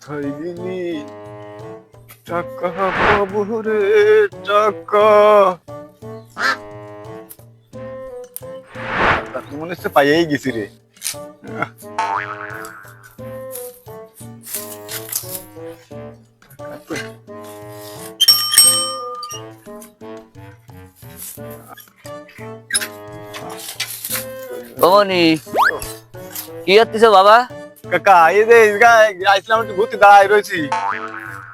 কোথায় গেলি টাকা পাবো রে টাকা টাকা তো মনে হচ্ছে পাইয়েই গেছি রে। তো- কি বাবা? কাকা এই যে একটু ঘুরতে দাঁড়ায় রয়েছি।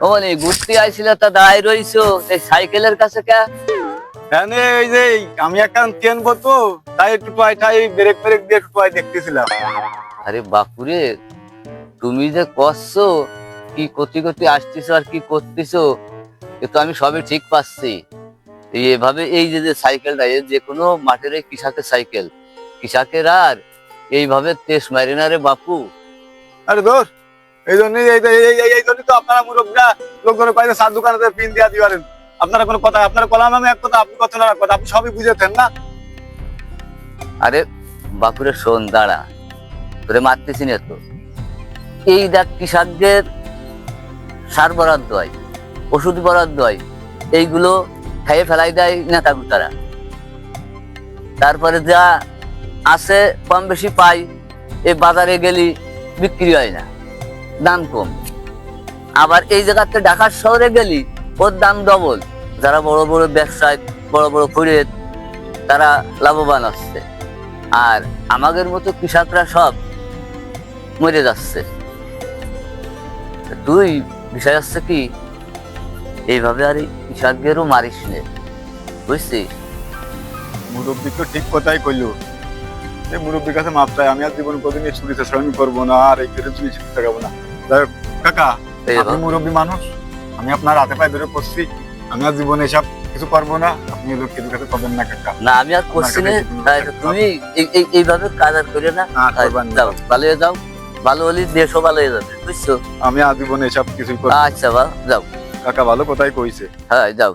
বমনি ঘুরতে আইছিল তা দাঁড়াই রইছো এই সাইকেলের কাছে কে? এখানে ওই যে আমি একটা কেনবো তো তাই একটু টয় ঠাই ব্রেক ব্রেক দিয়ে একটু টয় দেখতেছিলাম। আরে বাপুরে তুমি যে করছ কি করতে করতে আসতেছো আর কি করতেছো এ তো আমি সবই ঠিক পাচ্ছি। এই এভাবে এই যে যে সাইকেলটা এ যে কোনো মাঠের এই কৃষকের সাইকেল কৃষকের আর এইভাবে তেস মারি না রে বাপু? আরে এই জন্যই এই জন্যই তো আপনারা মুরব্বীরা দোকানে পিন আপনারা কোনো কথা আপনারা কলাম আমি এক কথা, আপনি কথা না কথা আপনি সবই বুঝেছেন না? আরে বাপুরে শোন, দাঁড়া। তোরে মারতেছি না তো। এই দেখ কৃষকদের সার বরাদ্দ হয়, ওষুধ বরাদ্দ হয়, এইগুলো খাইয়ে ফেলাই দেয় নেতা গুতারা তারপরে যা আছে কম বেশি পাই, এই বাজারে গেলি বিক্রি হয় না। দাম কম। আবার এই জায়গাতে ঢাকার শহরে গেলি ওর দাম ডবল যারা বড় বড় ব্যবসায়, বড় বড় ফুড়ের তারা লাভবান হচ্ছে। আর আমাদের মতো কৃষকরা সব মরে যাচ্ছে। তুই বিষয় হচ্ছে কি, এইভাবে আর কৃষকদেরও মারিস নে। বুঝছিস? মুরব্বী তো ঠিক কথাই কইলো। এই মুরব্বীর কাছে মাপ চাই আমি আর জীবন কোনদিন এই চুরিতে শ্রমিক করব না আর এই ফেরে চুরি শিখতে যাব না। কাকা আপনি মুরব্বী মানুষ আমি আপনার হাতে পায়ে ধরে পড়ছি আমি আর জীবনে এসব কিছু করব না আপনি লোকের কাছে করবেন না কাকা। না আমি আর করছি না। কাছে তো তুমি এই- এই- এইভাবে কাজ আর করে না। না। যাও ভালো হয়ে যাও। ভালো হলে দেশও ভালো হয়ে যাবে বুঝছ? আমি আজীবনে এসব কিছুই করব আচ্ছা বা যাও। কাকা ভালো কোথায় কইছে। হ্যাঁ যাও।